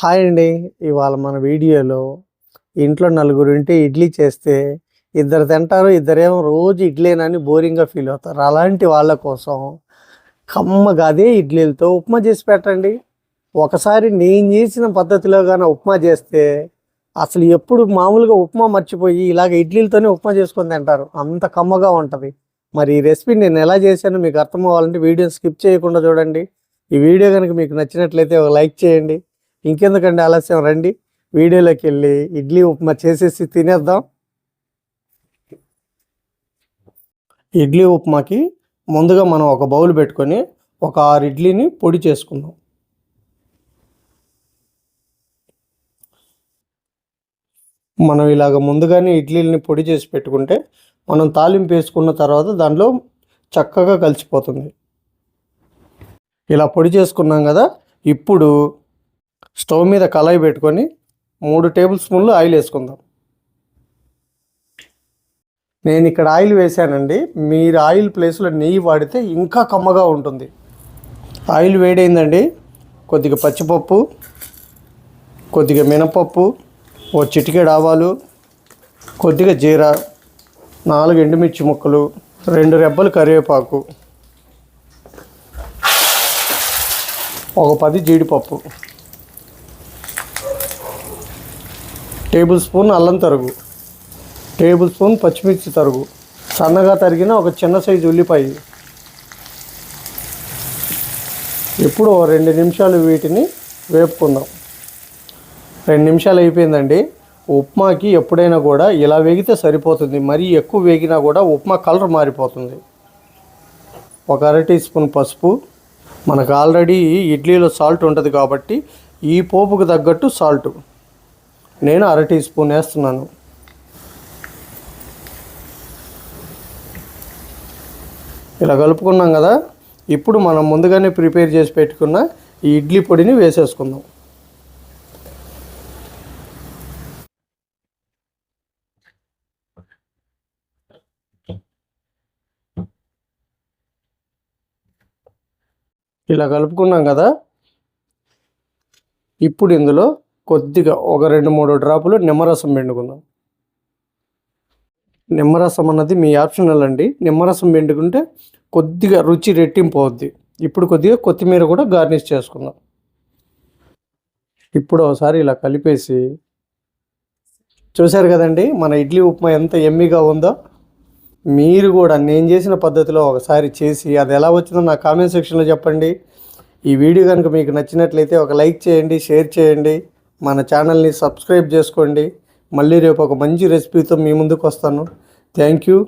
Hi అండి. ఇవాళ మన వీడియోలో ఇంట్లో నలుగురు ఉంటే ఇడ్లీ చేస్తే ఇద్దరు తింటారు ఇద్దరేమో రోజు ఇడ్లీనని బోరింగ్గా ఫీల్ అవుతారు. అలాంటి వాళ్ళ కోసం కమ్మగా అదే ఇడ్లీలతో ఉప్మా చేసి పెట్టండి. ఒకసారి నేను చేసిన పద్ధతిలో కానీ ఉప్మా చేస్తే అసలు ఎప్పుడు మామూలుగా ఉప్మా మర్చిపోయి ఇలాగ ఇడ్లీలతోనే ఉప్మా చేసుకొని తింటారు. అంత కమ్మగా ఉంటుంది. మరి ఈ రెసిపీ నేను ఎలా చేశానో మీకు అర్థం అవ్వాలంటే వీడియో స్కిప్ చేయకుండా చూడండి. ఈ వీడియో కనుక మీకు నచ్చినట్లయితే ఒక లైక్ చేయండి. ఇంకెందుకండి ఆలస్యం రండి. వీడియోలోకి వెళ్ళి ఇడ్లీ ఉప్మా చేసేసి తినేద్దాం. ఇడ్లీ ఉప్మాకి ముందుగా మనం ఒక బౌల్ పెట్టుకొని ఒక ఆరు ఇడ్లీని పొడి చేసుకుందాం. మనం ఇలాగ ముందుగానే ఇడ్లీని పొడి చేసి పెట్టుకుంటే మనం తాలింపు వేసుకున్న తర్వాత దాంట్లో చక్కగా కలిసిపోతుంది. ఇలా పొడి చేసుకున్నాం కదా ఇప్పుడు స్టవ్ మీద కళాయి పెట్టుకొని మూడు టేబుల్ స్పూన్లు ఆయిల్ వేసుకుందాం. నేను ఇక్కడ ఆయిల్ వేసానండి మీరు ఆయిల్ ప్లేస్లో నెయ్యి వాడితే ఇంకా కమ్మగా ఉంటుంది. ఆయిల్ వేడైందండి. కొద్దిగా పచ్చిపప్పు కొద్దిగా మినపప్పు ఓ చిటికెడు ఆవాలు కొద్దిగా జీర నాలుగు ఎండుమిర్చి ముక్కలు రెండు రెబ్బలు కరివేపాకు ఒక పది జీడిపప్పు. టేబుల్ స్పూన్ అల్లం తరుగు టేబుల్ స్పూన్ పచ్చిమిర్చి తరుగు. సన్నగా తరిగిన ఒక చిన్న సైజు ఉల్లిపాయ. ఇప్పుడు రెండు నిమిషాలు వీటిని వేపుకుందాం. రెండు నిమిషాలు అయిపోయిందండి. ఉప్మాకి ఎప్పుడైనా కూడా ఇలా వేగితే సరిపోతుంది. మరీ ఎక్కువ వేగినా కూడా ఉప్మా కలర్ మారిపోతుంది. ఒక అర టీ స్పూన్ పసుపు. మనకు ఆల్రెడీ ఇడ్లీలో సాల్ట్ ఉంటుంది కాబట్టి ఈ పోపుకు తగ్గట్టు సాల్ట్. నేను అర టీ స్పూన్ వేస్తున్నాను. ఇలా కలుపుకున్నాం కదా ఇప్పుడు మనం ముందుగానే ప్రిపేర్ చేసి పెట్టుకున్న ఈ ఇడ్లీ పొడిని వేసేసుకుందాం. ఇలా కలుపుకున్నాం కదా ఇప్పుడు ఇందులో కొద్దిగా ఒక రెండు మూడు డ్రాపులు నిమ్మరసం పిండుకుందాం. నిమ్మరసం అన్నది మీ ఆప్షనల్ అండి నిమ్మరసం పిండుకుంటే కొద్దిగా రుచి రెట్టింపు అవుద్ది. ఇప్పుడు కొద్దిగా కొత్తిమీర కూడా గార్నిష్ చేసుకుందాం. ఇప్పుడు ఒకసారి ఇలా కలిపేసి చూశారు కదండి మన ఇడ్లీ ఉప్మా ఎంత ఎమ్మిగా ఉందో. మీరు కూడా నేను చేసిన పద్ధతిలో ఒకసారి చేసి అది ఎలా వచ్చిందో నా కామెంట్ సెక్షన్లో చెప్పండి. ఈ వీడియో కనుక మీకు నచ్చినట్లయితే ఒక లైక్ చేయండి షేర్ చేయండి. మన ఛానల్ని సబ్స్క్రైబ్ చేసుకోండి. మళ్ళీ రేపు ఒక మంచి రెసిపీతో మీ ముందుకు వస్తాను. Thank you.